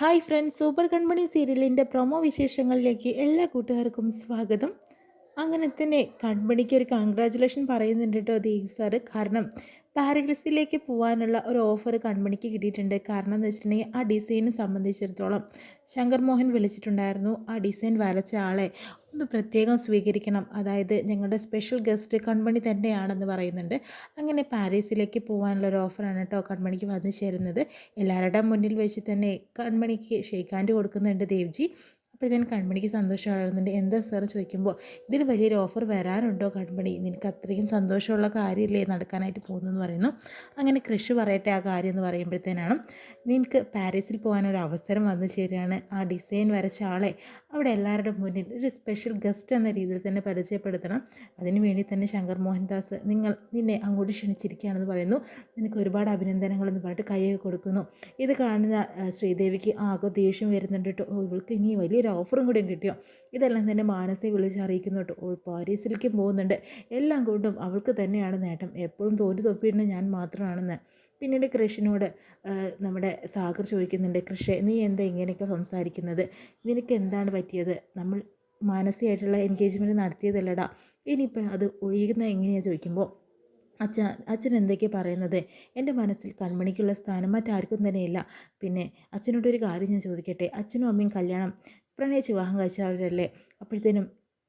Hi friends super കൺമണി സീരിയലിന്റെ promo വിശേഷങ്ങളിലേക്ക് എല്ലാ കൂട്ടുകാർക്കും സ്വാഗതം. അങ്ങനെ തന്നെ കൺമണിക്ക് ഒരു കൺഗ്രാജുലേഷൻ പറയുന്നുണ്ട് കേട്ടോ ദേവ് സാറ് കാരണം പാരഗ്രസിലേക്ക് പോകാനുള്ള ഒരു ഓഫർ കൺമണിക്ക് കിട്ടിയിട്ടുണ്ട്. കാരണം എന്ന് വെച്ചിട്ടുണ്ടെങ്കിൽ ആ ഡിസൈനെ സംബന്ധിച്ചിടത്തോളം ശങ്കർ മോഹൻ വിളിച്ചിട്ടുണ്ടായിരുന്നു. ആ ഡിസൈൻ വരച്ച ആളെ ഒന്ന് പ്രത്യേകം സ്വീകരിക്കണം. അതായത് ഞങ്ങളുടെ സ്പെഷ്യൽ ഗസ്റ്റ് കൺമണി തന്നെയാണെന്ന് പറയുന്നുണ്ട്. അങ്ങനെ പാരീസിലേക്ക് പോകാനുള്ള ഒരു ഓഫറാണ് കേട്ടോ കൺമണിക്ക് വന്നു ചേരുന്നത്. എല്ലാവരുടെ മുന്നിൽ വെച്ച് തന്നെ കൺമണിക്ക് ഷെയ്ക്കാൻഡ് കൊടുക്കുന്നുണ്ട് ദേവ്ജി. അപ്പോഴത്തേനും കൺമണിക്ക് സന്തോഷമാകുന്നുണ്ട് എന്താ സാർ ചോദിക്കുമ്പോൾ ഇതിൽ വലിയൊരു ഓഫർ വരാനുണ്ടോ കൺമണി? നിനക്ക് അത്രയും സന്തോഷമുള്ള കാര്യമില്ലേ നടക്കാനായിട്ട് പോകുന്നു പറയുന്നു. അങ്ങനെ കൃഷി പറയട്ടെ ആ കാര്യം എന്ന് പറയുമ്പോഴത്തേനാണ് നിനക്ക് പാരീസിൽ പോകാനൊരു അവസരം വന്നു ചേരുകയാണ്. ആ ഡിസൈൻ വരച്ച ആളെ അവിടെ എല്ലാവരുടെ മുന്നിൽ ഒരു സ്പെഷ്യൽ ഗസ്റ്റ് എന്ന രീതിയിൽ തന്നെ പരിചയപ്പെടുത്തണം. അതിനുവേണ്ടി തന്നെ ശങ്കർ മോഹൻദാസ് നിങ്ങൾ നിന്നെ അങ്ങോട്ട് ക്ഷണിച്ചിരിക്കുകയാണെന്ന് പറയുന്നു. നിനക്ക് ഒരുപാട് അഭിനന്ദനങ്ങൾ എന്ന് പറഞ്ഞിട്ട് കൈയൊക്കെ കൊടുക്കുന്നു. ഇത് കാണുന്ന ശ്രീദേവിക്ക് ആകെ ദേഷ്യം വരുന്നുണ്ട് കേട്ടോ. ഇവൾക്ക് ഇനി വലിയൊരു ഓഫറും കൂടിയും കിട്ടിയോ? ഇതെല്ലാം തന്നെ മാനസെ വിളിച്ചറിയിക്കുന്നു കേട്ടോ. ഓൾ പാരീസിലേക്കും പോകുന്നുണ്ട്. എല്ലാം കൊണ്ടും അവൾക്ക് തന്നെയാണ് നേട്ടം. എപ്പോഴും തോന്നി തൊപ്പിയിടുന്ന ഞാൻ മാത്രമാണെന്ന്. പിന്നീട് കൃഷിനോട് നമ്മുടെ സാഗർ ചോദിക്കുന്നുണ്ട് കൃഷി നീ എന്താ ഇങ്ങനെയൊക്കെ സംസാരിക്കുന്നത്? നിനക്ക് എന്താണ് പറ്റിയത്? നമ്മൾ മാനസികമായിട്ടുള്ള എൻഗേജ്മെന്റ് നടത്തിയതല്ലടാ. ഇനിയിപ്പോൾ അത് ഒഴിയുന്ന എങ്ങനെയാണ് ചോദിക്കുമ്പോൾ അച്ഛൻ അച്ഛൻ എന്തൊക്കെയാണ് പറയുന്നത്? എന്റെ മനസ്സിൽ കൺമണിക്കുള്ള സ്ഥാനം മറ്റാർക്കും തന്നെയില്ല. പിന്നെ അച്ഛനോടൊരു കാര്യം ഞാൻ ചോദിക്കട്ടെ? അച്ഛനും അമ്മയും കല്യാണം പ്രണയിച്ച് വിവാഹം കഴിച്ചവരല്ലേ? അപ്പോഴത്തേനും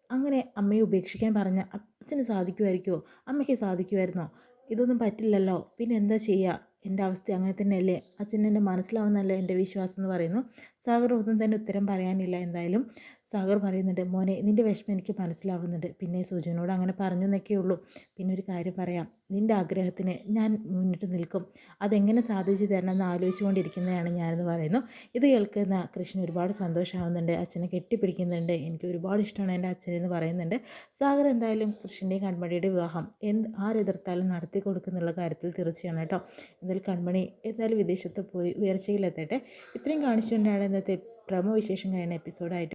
അങ്ങനെ അമ്മയെ ഉപേക്ഷിക്കാൻ പറഞ്ഞ അച്ഛന് സാധിക്കുമായിരിക്കുമോ അമ്മയ്ക്ക് സാധിക്കുമായിരുന്നോ? ഇതൊന്നും പറ്റില്ലല്ലോ. പിന്നെ എന്താ ചെയ്യുക എന്റെ അവസ്ഥ അങ്ങനെ തന്നെയല്ലേ? അച്ഛൻ എന്റെ മനസ്സിലാവുന്നല്ലേ എന്റെ വിശ്വാസം എന്ന് പറയുന്നു. സാഗർ ഒന്നും തന്നെ ഉത്തരം പറയാനില്ല എന്തായാലും. സാഗർ പറയുന്നുണ്ട് മോനെ നിന്റെ വിഷമം എനിക്ക് മനസ്സിലാവുന്നുണ്ട്. പിന്നെ സുജുവിനോട് അങ്ങനെ പറഞ്ഞു എന്നൊക്കെ ഉള്ളൂ. പിന്നെ ഒരു കാര്യം പറയാം. നിന്റെ ആഗ്രഹത്തിന് ഞാൻ മുന്നിട്ട് നിൽക്കും. അതെങ്ങനെ സാധിച്ചു തരണം എന്ന് ആലോചിച്ചുകൊണ്ടിരിക്കുന്നതാണ് ഞാനെന്ന് പറയുന്നു. ഇത് കേൾക്കുന്ന കൃഷ്ണൻ ഒരുപാട് സന്തോഷമാവുന്നുണ്ട്. അച്ഛനെ കെട്ടിപ്പിടിക്കുന്നുണ്ട്. എനിക്ക് ഒരുപാട് ഇഷ്ടമാണ് എന്റെ അച്ഛനെന്ന് പറയുന്നുണ്ട്. സാഗർ എന്തായാലും കൃഷ്ണന്റെയും കൺമണിയുടെ വിവാഹം എന്ത് ആരെതിർത്താലും നടത്തി കൊടുക്കുന്നുള്ള കാര്യത്തിൽ തീർച്ചയാണ് കേട്ടോ. എന്തായാലും കൺമണി എന്തായാലും വിദേശത്ത് പോയി ഉയർച്ചയിലെത്തട്ടെ. ഇത്രയും കാണിച്ചുകൊണ്ടാണ് ഇന്നത്തെ പ്രമോ വിശേഷം കഴിയുന്ന എപ്പിസോഡായിട്ട്